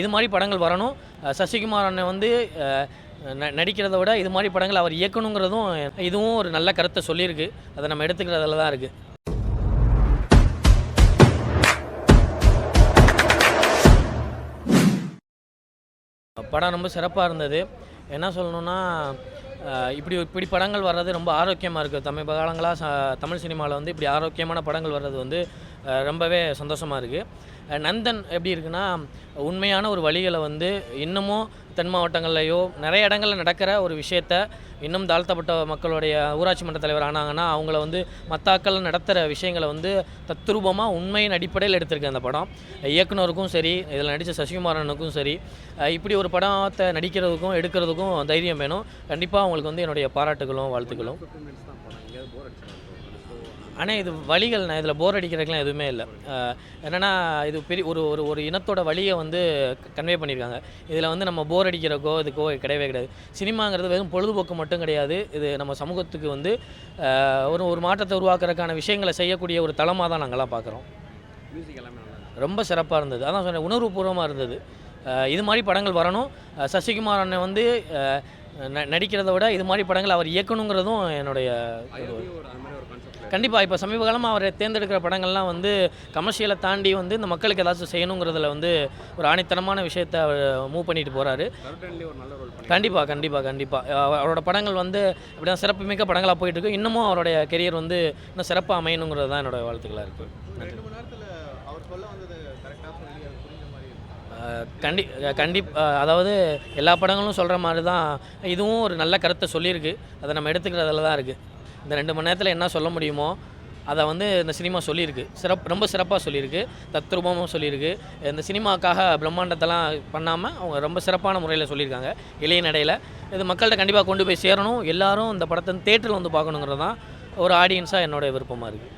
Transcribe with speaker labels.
Speaker 1: இது மாதிரி படங்கள் வரணும். சசிகுமார் அண்ணன் வந்து ந- நடிக்கிறத விட இது மாதிரி படங்கள் அவர் இயக்கணுங்கிறதும் இதுவும் ஒரு நல்ல கருத்தை சொல்லியிருக்கு. அதை நம்ம எடுத்துக்கிறதுல தான் இருக்குது படம் ரொம்ப சிறப்பாக இருந்தது. என்ன சொல்லணுன்னா இப்படி இப்படி படங்கள் வர்றது ரொம்ப ஆரோக்கியமாக இருக்குது தமிழ் காலங்களாக ச தமிழ் சினிமாவில் வந்து இப்படி ஆரோக்கியமான படங்கள் வர்றது வந்து ரொம்பவே சந்தோஷமாக இருக்குது நந்தன் எப்படி இருக்குன்னா உண்மையான ஒரு வழிகளை வந்து இன்னமும் தென் மாவட்டங்கள்லையோ நிறைய இடங்களில் நடக்கிற ஒரு விஷயத்த இன்னும் தாழ்த்தப்பட்ட மக்களுடைய ஊராட்சி மன்ற தலைவர் ஆனாங்கன்னா அவங்கள வந்து மத்தாக்கள் நடத்துகிற விஷயங்களை வந்து தத்ரூபமாக உண்மையின் அடிப்படையில் எடுத்திருக்கு அந்த படம். இயக்குனருக்கும் சரி இதில் நடித்த சசிகுமாரனுக்கும் சரி இப்படி ஒரு படத்தை நடிக்கிறதுக்கும் எடுக்கிறதுக்கும் தைரியம் வேணும். கண்டிப்பாக அவங்களுக்கு வந்து என்னுடைய பாராட்டுகளும் வாழ்த்துக்களும். ஆனால் இது வழிகள் நான் இதில் போர் அடிக்கிறதுக்குலாம் எதுவுமே இல்லை. என்னென்னா இது பெரிய ஒரு ஒரு ஒரு இனத்தோட வழியை வந்து கன்வே பண்ணியிருக்காங்க. இதில் வந்து நம்ம போர் அடிக்கிறக்கோ இதுக்கோ கிடையவே கிடையாது. சினிமாங்கிறது வெறும் பொழுதுபோக்கு மட்டும் கிடையாது. இது நம்ம சமூகத்துக்கு வந்து ஒரு ஒரு மாற்றத்தை உருவாக்குறதுக்கான விஷயங்களை செய்யக்கூடிய ஒரு தளமாக தான் நாங்கள்லாம் பார்க்குறோம். ரொம்ப சிறப்பாக இருந்தது. அதான் சொன்னேன் உணர்வுபூர்வமாக இருந்தது. இது மாதிரி படங்கள் வரணும். சசிகுமார் அண்ணன் வந்து நடிக்கிறத விட இது மாதிரி படங்கள் அவர் இயக்கணுங்கிறதும் என்னுடைய கண்டிப்பாக இப்போ சமீப காலமாக அவர் தேர்ந்தெடுக்கிற படங்கள்லாம் வந்து கமர்ஷியலை தாண்டி வந்து இந்த மக்களுக்கு ஏதாச்சும் செய்யணுங்கிறதுல வந்து ஒரு ஆணித்தனமான விஷயத்தை அவர் மூவ் பண்ணிட்டு போகிறாரு கண்டிப்பாக கண்டிப்பாக கண்டிப்பாக அவரோட படங்கள் வந்து இப்படி தான் சிறப்புமிக்க படங்களாக போயிட்டு இருக்கு இன்னமும் அவருடைய கெரியர் வந்து இன்னும் சிறப்பாக அமையணுங்கிறது தான் என்னோட வாழ்த்துக்களாக இருக்குது கண்டி கண்டி அதாவது எல்லா படங்களும் சொல்கிற மாதிரி தான் இதுவும் ஒரு நல்ல கருத்தை சொல்லியிருக்கு. அதை நம்ம எடுத்துக்கிறதுல தான் இருக்குது இந்த ரெண்டு மணி நேரத்தில் என்ன சொல்ல முடியுமோ அதை வந்து இந்த சினிமா சொல்லியிருக்கு. சிறப்பு ரொம்ப சிறப்பாக சொல்லியிருக்கு. தத்ரூபமும் சொல்லியிருக்கு. இந்த சினிமாக்காக பிரம்மாண்டத்தெல்லாம் பண்ணாமல் அவங்க ரொம்ப சிறப்பான முறையில் சொல்லியிருக்காங்க. இளைய நடையில். இது மக்கள்கிட்ட கண்டிப்பாக கொண்டு போய் சேரணும். எல்லாரும் இந்த படத்தை தேட்டரில் வந்து பார்க்கணுங்கிறது தான் ஒரு ஆடியன்ஸாக என்னோட விருப்பமாக இருக்குது